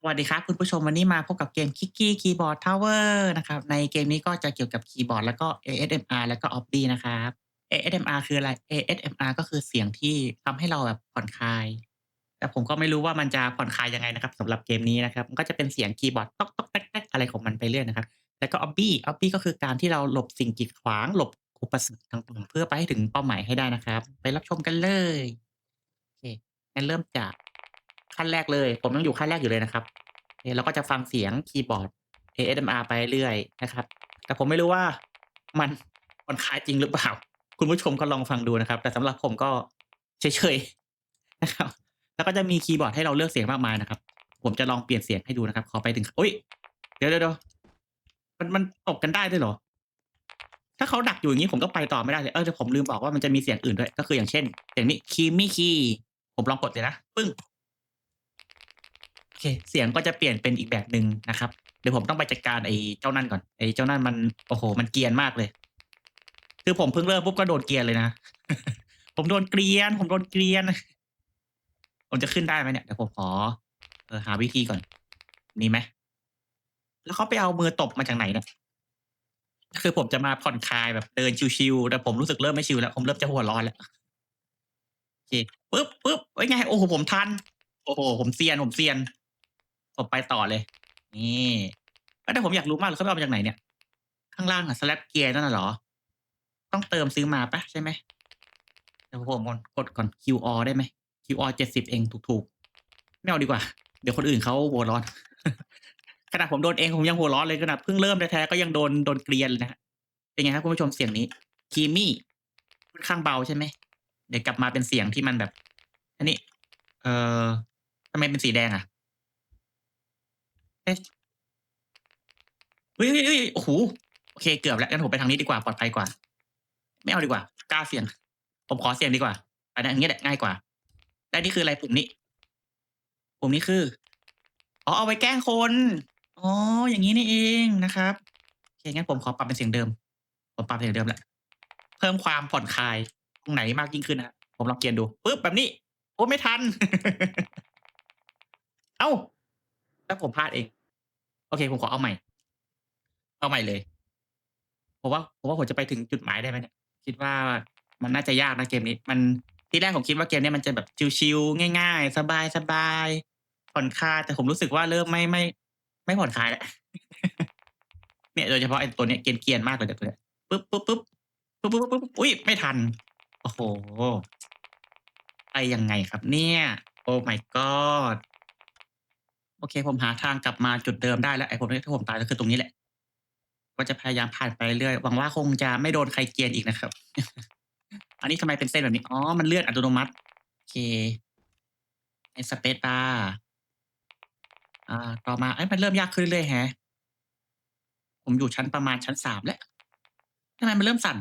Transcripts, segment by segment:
สวัสดีครับคุณผู้ชมวันนี้มาพบกับเกม Kicky Keyboard Tower นะครับในเกมนี้ก็จะเกี่ยวกับคีย์บอร์ดแล้วก็ ASMR แล้วก็ Opbi นะครับ ASMR คืออะไร ASMR ก็คือเสียงที่ทำให้เราแบบผ่อนคลาย แต่ผมก็ไม่รู้ว่ามันจะผ่อนคลายยังไงนะครับสำหรับเกมนี้นะครับ มันก็จะเป็นเสียงคีย์บอร์ดต๊อกต๊อกแต๊กแต๊กอะไรของมันไปเรื่อยนะครับ แล้วก็ Opbi Opbi ก็คือการที่เราหลบสิ่งกีดขวาง หลบอุปสรรคต่างๆ เพื่อไปให้ถึงเป้าหมายให้ได้นะครับ ไปรับชมกันเลยโอเคงั้นเริ่มจาก ขั้นแรกเลย ผมยังอยู่ขั้นแรกอยู่เลยนะครับเราก็จะฟังเสียงคีย์บอร์ด ASMR ไปเรื่อยนะครับ แต่ผมไม่รู้ว่ามันผ่อนคลายจริงหรือเปล่า คุณผู้ชมก็ลองฟังดูนะครับ แต่สำหรับผมก็เฉยๆนะครับ แล้วก็จะมีคีย์บอร์ดให้เราเลือกเสียงมากมายนะครับ ผมจะลองเปลี่ยนเสียงให้ดูนะครับ ขอไปถึงอุ้ยเดี๋ยวเดี๋ยวมันมันตกกันได้ด้วยเหรอ ถ้าเขาดักอยู่อย่างนี้ผมก็ไปต่อไม่ได้เลย เออแต่ผมลืมบอกว่ามันจะมีเสียงอื่นด้วย ก็คืออย่างเช่นเสียงนี้คีมี่คี ผมลองกดเลยนะ ปึ้ง อเค เสียงก็จะเปลี่ยนเป็นอีกแบบหนึ่งนะครับ เดี๋ยวผมต้องไปจัดการไอ้เจ้านั่นก่อน ไอ้เจ้านั่นมัน โอ้โห มันเกียนมากเลย คือผมเพิ่งเริ่มปุ๊บก็โดนเกียนเลยนะ ผมโดนเกรียน ผมโดนเกรียน ผมจะขึ้นได้ไหมเนี่ย เดี๋ยวผมขอเออหาวิธีก่อนมีไหม แล้วเขาไปเอามือตบมาจากไหนเนี่ย คือผมจะมาผ่อนคลายแบบเดินชิวๆ แต่ผมรู้สึกเริ่มไม่ชิวแล้ว ผมเริ่มจะหัวร้อนแล้ว โอเค ปึ๊บปึ๊บเฮ้ไง โอ้โห ผมทัน โอ้โห ผมเซียน ผมเซียน ผมไปต่อเลย นี่แต่ผมอยากรู้มากเลยเขาไปเอามาจากไหนเนี่ย ข้างล่างอะ slap gear นั่นน่ะหรอ ต้องเติมซื้อมาปะใช่ไหมเดี๋ยวผมกดก่อน QR ได้ไหม QR เจ็ดสิบเองถูกๆ ไม่เอาดีกว่า เดี๋ยวคนอื่นเขาหัวร้อน ขนาดผมโดนเองผมยังหัวร้อนเลยขนาดเพิ่งเริ่มแท้ๆก็ยังโดนโดนเกรียนเลยนะ เป็นไงครับคุณผู้ชมเสียงนี้คีมี่ค่อนข้างเบาใช่ไหม เดี๋ยวกลับมาเป็นเสียงที่มันแบบ อันนี้ เอ่อทำไมเป็นสีแดงอะ เฮ้ยเฮ้ยเฮ้ยโอ้โหโอเคเกือบแล้วงั้นผมไปทางนี้ดีกว่าปลอดภัยกว่า ไม่เอาดีกว่ากล้าเสี่ยง ผมขอเสี่ยงดีกว่าอันนี้อันนี้แหละง่ายกว่าและนี่คืออะไรปุ่มนี้ ปุ่มนี้คืออ๋อเอาไว้แกล้งคนอ๋ออย่างนี้นี่เองนะครับโอเคงั้นผมขอปรับเป็นเสียงเดิม ผมปรับเสียงเดิมแหละเพิ่มความผ่อนคลายตรงไหนมากยิ่งขึ้นนะผมลองเกียนดูปึ๊บแบบนี้โอ้ไม่ทัน เอ้าแล้วผมพลาดเอง โอเค ผมขอเอาใหม่ เอาใหม่เลยผมว่าผมว่าผมจะไปถึงจุดหมายได้ไหมเนี่ยคิดว่ามันน่าจะยากนะเกมนี้ มันที่แรกผมคิดว่าเกมนี้มันจะแบบชิลๆง่าย ๆ สบายๆผ่อนคลายแต่ผมรู้สึกว่าเริ่มไม่ไม่ ไม่ผ่อนคลายแล้วเนี่ยโดยเฉพาะไอ้ตัวเนี้ยเกรียนๆมากเลยเนี่ยตัวเนี้ยปึ๊บปึ๊บปึ๊บปึ๊บปึ๊บปึ๊บอุ้ยไม่ทัน โอ้โหไปยังไงครับเนี่ย โอ้ my god โอเค ผมหาทางกลับมาจุดเดิมได้แล้วไอ้ผมที่ผมตายก็คือตรงนี้แหละ ก็จะพยายามผ่านไปเรื่อยหวังว่าคงจะไม่โดนใครเกียนอีกนะครับ อันนี้ทำไมเป็นเส้นแบบนี้อ๋อมันเลื่อนอัตโนมัติโอเคในสเปซบาร์อ่า ต่อมาเอ้มันเริ่มยากขึ้นเรื่อยแฮะผมอยู่ชั้นประมาณชั้นสามแล้วทำไมมันเริ่มสั่น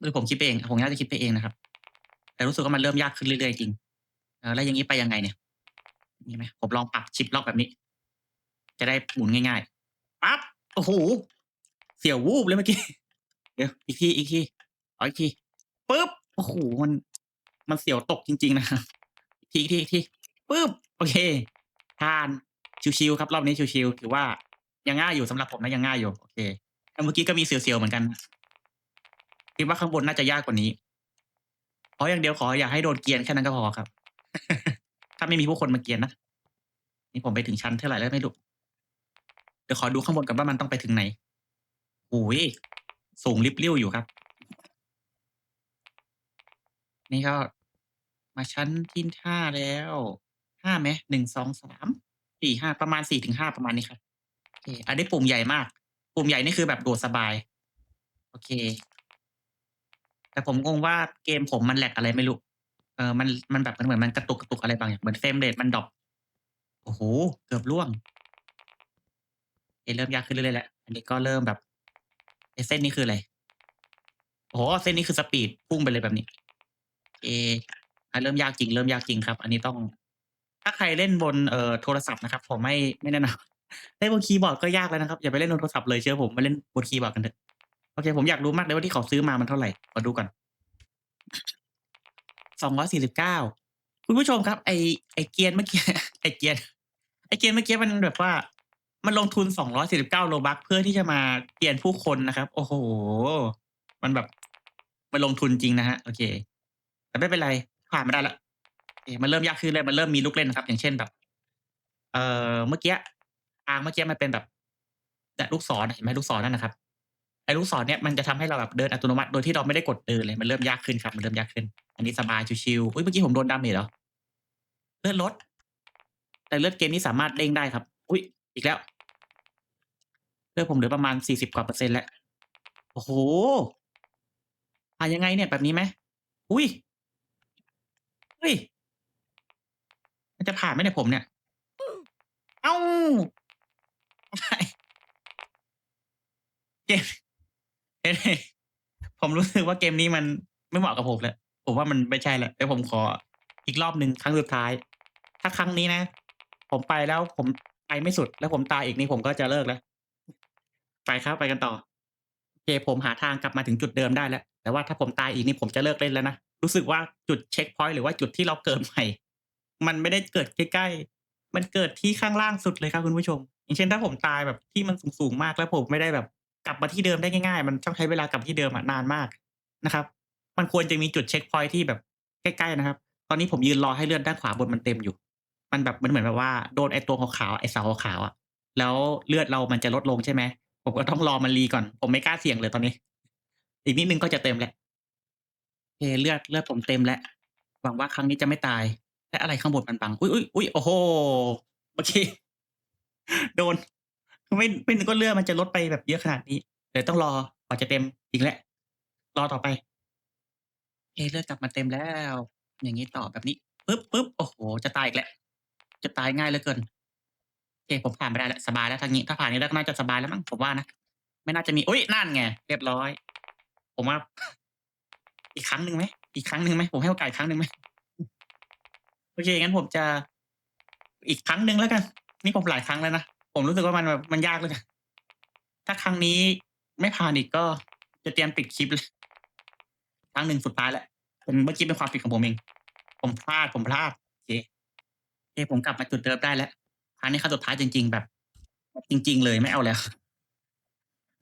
หรือผมคิดไปเองผมน่าจะคิดไปเองนะครับ แต่รู้สึกว่ามันเริ่มยากขึ้นเรื่อยๆจริงแล้วอย่างนี้ไปยังไงเนี่ย นี่ไหมผมลองปรับชิปล็อกแบบนี้ จะได้หมุนง่ายๆปั๊บโอ้โหเสียววูบเลยเมื่อกี้เดี๋ยวอีกทีอีกทีเอาอีกทีปึ๊บโอ้โหมัน มันเสียวตกจริง ๆ นะครับอีกทีอีกทีอีกทีปึ๊บโอเคผ่านชิวๆครับ รอบนี้ชิวๆถือว่ายังง่ายอยู่สำหรับผมนะยังง่ายอยู่ โอเคแต่เมื่อกี้ก็มีเสียวๆเหมือนกันคิดว่าข้างบนน่าจะยากกว่านี้ขออย่างเดียวขออย่าให้โดนเกียนแค่นั้นก็พอครับ ถ้าไม่มีผู้คนมาเกียนนะ นี่ผมไปถึงชั้นเท่าไหร่แล้วไม่รู้ เดี๋ยวขอดูข้างบนกันว่ามันต้องไปถึงไหนโอ้ยสูงริบเรี่ยวอยู่ครับ นี่ก็มาชั้นที่ห้าแล้วห้าไหมหนึ่งสองสามสี่ห้าประมาณสี่ถึงห้าประมาณนี้ครับโอเคอันนี้ปุ่มใหญ่มาก ปุ่มใหญ่นี่คือแบบโดดสบาย โอเค แต่ผมงงว่าเกมผมมันแหลกอะไรไม่รู้ เออ มัน มันแบบมันเหมือนมันกระตุกกระตุกอะไรบางอย่าง เหมือนเฟรมเรทมันดรอปโอ้โห เกือบล่วงเอเริ่มยากขึ้นเรื่อยๆแล้ว อันนี้ก็เริ่มแบบเอเส้นนี้คืออะไร โอ้โห เส้นนี้คือสปีดพุ่งไปเลยแบบนี้ เออเริ่มยากจริง เริ่มยากจริงครับ อันนี้ต้อง ถ้าใครเล่นบนเอ่อโทรศัพท์นะครับ ผมไม่ไม่แนะนำเล่นบนคีย์บอร์ดก็ยากแล้วนะครับ อย่าไปเล่นบนโทรศัพท์เลยเชื่อผมมาเล่นบนคีย์บอร์ดกันเถอะ โอเค ผมอยากรู้มากเลยว่าที่เขาซื้อมามันเท่าไหร่ขอดูก่อน 249คุณผู้ชมครับไอไอเกียร์เมื่อกี้ไอเกียร์ไอเกมเมื่อกี้มันแบบว่า มันลงทุน249 Robux เพื่อที่จะมาเปลี่ยนผู้คนนะครับ โอ้โฮมันแบบมันลงทุนจริงนะครับโอเค แต่ไม่เป็นไรผ่านมาได้ล้วโอเคมันเริ่มยากขึ้นเรื่อยมันเริ่มมีลูกเล่นนะครับ อย่างเช่นแบบ เอ่อเมื่อกี้ทางเมื่อกี้มันเป็นแบบลูกศรเห็นไหมลูกศรนั่นนะครับ ไอ้ลูกศรเนี่ยมันจะทำให้เราแบบเดินอัตโนมัติโดยที่เราไม่ได้กดเดินเลยมันเริ่มยากขึ้นครับมันเริ่มยากขึ้น อันนี้สบายชิลๆอุ๊ยเมื่อกี้ผมโดน damage เหรอ?เลือดลด แต่เลือดเกมนี้สามารถเด้งได้ครับ อุ๊ยอีกแล้ว เลือดผมเหลือประมาณ40กว่าเปอร์เซ็นต์แล้วโอ้โฮผ่านยังไงเนี่ยแบบนี้ไหม?อุ๊ยเฮ้ยมันจะผ่านไหมเนี่ยผมเนี่ย เ?อ้าเกม ผมรู้สึกว่าเกมนี้มันไม่เหมาะกับผมแล้วผมว่ามันไม่ใช่แล้วเดี๋ยวผมขออีกรอบหนึ่งครั้งสุดท้าย ถ้าครั้งนี้นะ ผมไปแล้วผมไปไม่สุด แล้วผมตายอีกนี่ผมก็จะเลิกแล้ว ไปครับไปกันต่อโอเคผมหาทางกลับมาถึงจุดเดิมได้แล้ว แต่ว่าถ้าผมตายอีกนี่ผมจะเลิกเล่นแล้วนะ รู้สึกว่าจุดเช็กพ็อยต์หรือว่าจุดที่เราเกิดใหม่ มันไม่ได้เกิดใกล้ๆ มันเกิดที่ข้างล่างสุดเลยครับคุณผู้ชม อย่างเช่นถ้าผมตายแบบที่มันสูงๆมากแล้วผมไม่ได้แบบ กลับมาที่เดิมได้ง่ายๆ มันต้องใช้เวลากลับที่เดิมอะนานมากนะครับ มันควรจะมีจุดเช็กพ็อยที่แบบใกล้ๆนะครับ ตอนนี้ผมยืนรอให้เลือดด้านขวาบนมันเต็มอยู่ มันแบบมันเหมือนแบบว่าโดนไอ้ตัวขาวๆไอ้เสาขาวๆอะแล้วเลือดเรามันจะลดลงใช่ไหมผมก็ต้องรอมัน re ก่อน ผมไม่กล้าเสี่ยงเลยตอนนี้ อีกนิดนึงก็จะเต็มแล้วโอเคเลือดเลือดผมเต็มแล้วหวังว่าครั้งนี้จะไม่ตายและอะไรข้างบนมันบังอุ๊ยๆๆโอ้โฮเมื่อกี้โดน ไม่ไม่นึกว่าเลือดมันจะลดไปแบบเยอะขนาดนี้เดี๋ยวต้องรอกว่าจะเต็มอีกแล้วรอต่อไปเอเลือดกลับมาเต็มแล้ว อย่างงี้ต่อแบบนี้ปึ๊บๆโอ้โฮจะตายอีกแล้วจะตายง่ายเหลือเกินโอเคผมผ่านไปได้แล้วสบายแล้วทางนี้ ถ้าผ่านนี้ได้วก็น่าจะสบายแล้วมั้งผมว่านะไม่น่าจะมีอุ๊ยนั่นไงเรียบร้อย ผมว่า อีกครั้งหนึ่งไหมอีกครั้งหนึ่งไหมผมให้โอกาสครั้งหนึ่งไหม?โอเคงั้นผมจะอีกครั้งหนึ่งแล้วกัน นี่ผมหลายครั้งแล้วนะ ผมรู้สึกว่ามันแบบมันยากเลือเกินถ้าครั้งนี้ไม่ผ่านอีกก็จะเตรียมปิดคลิปเลยครั้งหนึ่งสุดท้ายแล้วเป็นเมื่อกี้เป็นความผิดของผมเอง ผมพลาดผมพลาดโอเคโอเคผมกลับมาจุดเดิมได้แล้วครั้งนี้ครั้งสุดท้ายจริง ๆ แบบ จริง ๆ เลยไม่เอาแล้ว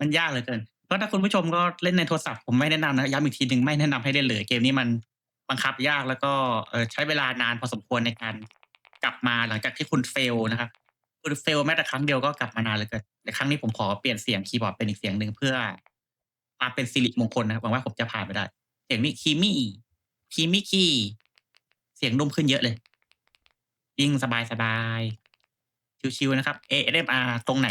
มันยากเลือเกินก็ถ้าคุณผู้ชมก็เล่นในโทรศัพท์ผมไม่แนะนำนะย้ำอีกทีหนึ่งไม่แนะนำให้เล่นเลย เกมนี้มันบังคับยากแล้วก็ใช้เวลานานพอสมควรในการกลับมาหลังจากที่คุณ fail นะครับ คุณ fail แม้แต่ครั้งเดียวก็กลับมานานเลือเกินแต่ครั้งนี้ผมขอเปลี่ยนเสียงคีย์บอร์ดเป็นอีกเสียงหนึ่งเพื่อความเป็นสิริมงคลนะครับหวังว่าผมจะผ่านไปได้ เสียงนี้ Creamy Creamy Key เสียงนุ่มขึ้นเยอะเลย ยิ่งสบายๆชิลๆนะครับ ASMR ตรงไหน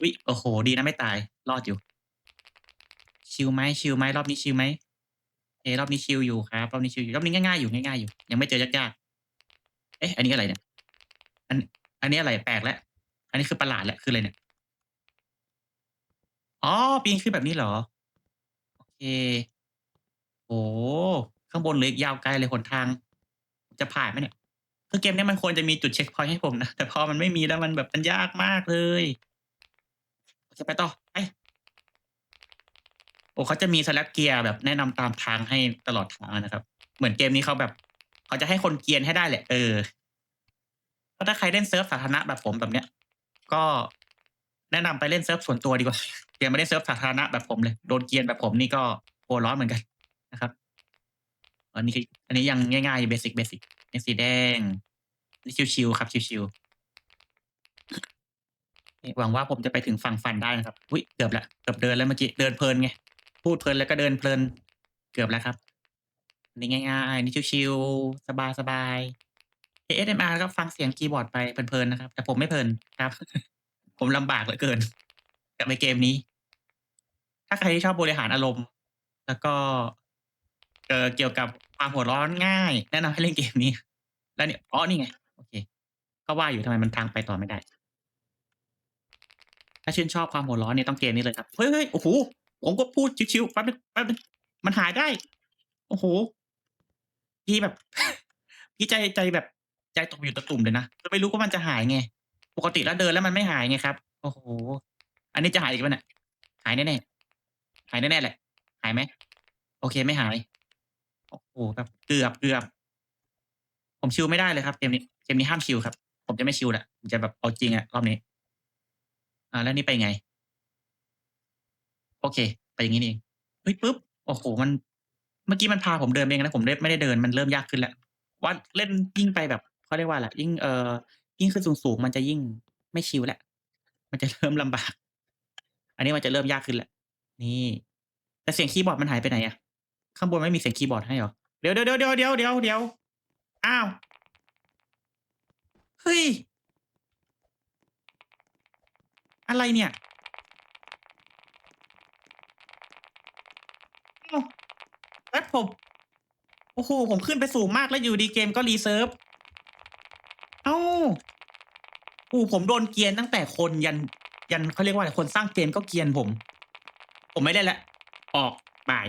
อุ๊ยโอ้โฮดีนะไม่ตาย รอดอยู่ ชิลไหมชิลไหมรอบนี้ชิลไหม?โอรอบนี้ชิลอยู่ครับรอบนี้ชิลอยู่รอบนี้ง่ายๆอยู่ง่ายๆอยู่ ยังไม่เจอยากๆเอ๊ะอันนี้อะไรเนี่ย อัน อันนี้อะไรแปลกแล้ว อันนี้คือประหลาดแล้วคืออะไรเนี่ย?อ๋อปีนขึ้นแบบนี้เหรอ?โอเค โอ้ข้างบนเลืออีกยาวไกลเลยหนทาง จะผ่านไหมเนี่ย?คือเกมนี้มันควรจะมีจุดเช็กพ็อยนต์ให้ผมนะ แต่พอมันไม่มีแล้วมันแบบมันยากมากเลยโอเคไปต่อไปโอ้เขาจะมี slap gear แบบแนะนำตามทางให้ตลอดทางนะครับ เหมือนเกมนี้เขาแบบ เขาจะให้คนเกียนให้ได้แหละ เออ ถ้าใครเล่นเซิร์ฟสาธารณะแบบผมแบบเนี้ย ก็แนะนำไปเล่นเซิร์ฟส่วนตัวดีกว่าอย่ามาเล่นเซิร์ฟสาธารณะแบบผมเลย โดนเกียนแบบผมนี่ก็หัวร้อนเหมือนกันนะครับ อันนี้อันนี้ยังง่ายๆเบสิกเบสิกเป็นสีแดงนี่ชิลๆครับชิลๆหวังว่าผมจะไปถึงฝั่งฝันได้นะครับอุ๊ยเกือบล้วเกือบเดินแล้วเมื่อกี้เดินเพลินไงพูดเพลินแล้วก็เดินเพลิน เกือบแล้วครับอันนี้ง่ายๆนี่ชิลๆสบาย ASMR ก็ฟังเสียงคีย์บอร์ดไปเพลิน ๆ นะครับ แต่ผมไม่เพลินครับ ผมลำบากเหลือเกินกับไอ้เกมนี้ ถ้าใครที่ชอบบริหารอารมณ์ แล้วก็เอ่อเกี่ยวกับความหัวร้อนง่าย แนะนำให้เล่นเกมนี้ แล้วเนี่ยอ๋อนี่ไง โอเค ก็ว่าอยู่ทำไมมันทางไปต่อไม่ได้ ถ้าชื่นชอบความหัวร้อนเนี่ยต้องเกมนี้เลยครับ เฮ้ยโอ้โฮผมก็พูดชิลๆแป๊บหนึ่งแป๊บหนึ่งมันหายได้ โอ้โฮพี่แบบพี่ใจใจแบบ ใจตกอยู่ตะตุ่มเลยนะไม่รู้ว่ามันจะหายไง ปกติแล้วเดินแล้วมันไม่หายไงครับ โอ้โฮอันนี้จะหายอีกเปล่าเนี่ย?หายแน่ๆหายแน่ๆแหละ หายไหม?โอเคไม่หาย โอ้โฮแบบเกือบผมชิลไม่ได้เลยครับเกมนี้เกมนี้ห้ามชิลครับ ผมจะไม่ชิลแล้วผมจะแบบเอาจริงอะรอบนี้ อ่าแล้วนี่ไปไง?โอเค ไปอย่างงี้นี่เองเฮ้ยปึ๊บโอ้โฮมัน เมื่อกี้มันพาผมเดินเองนะผมได้ไม่ได้เดินมันเริ่มยากขึ้นแล้วว่าเล่นยิ่งไปแบบ เขาเรียกว่าอะไรยิ่งเอ่อยิ่งขึ้นสูงๆมันจะยิ่งไม่ชิลแหล้วมันจะเริ่มลำบาก อันนี้มันจะเริ่มยากขึ้นแหล้วนี่ แต่เสียงคีย์บอร์ดมันหายไปไหนอะ?ข้างบนไม่มีเสียงคีย์บอร์ดให้เหรอ?เดี๋ยวๆๆๆๆๆอ้าวเฮ้ยอะไรเนี่ย?แล้วผม โอ้โฮผมขึ้นไปสูงมากแล้วอยู่ดีเกมก็ reserve อ้าว โอ้ผมโดนเกียนตั้งแต่คนยันยันเขาเรียกว่าอะไรคนสร้างเกมก็เกียนผม ผมไม่ได้ละ ออกบาย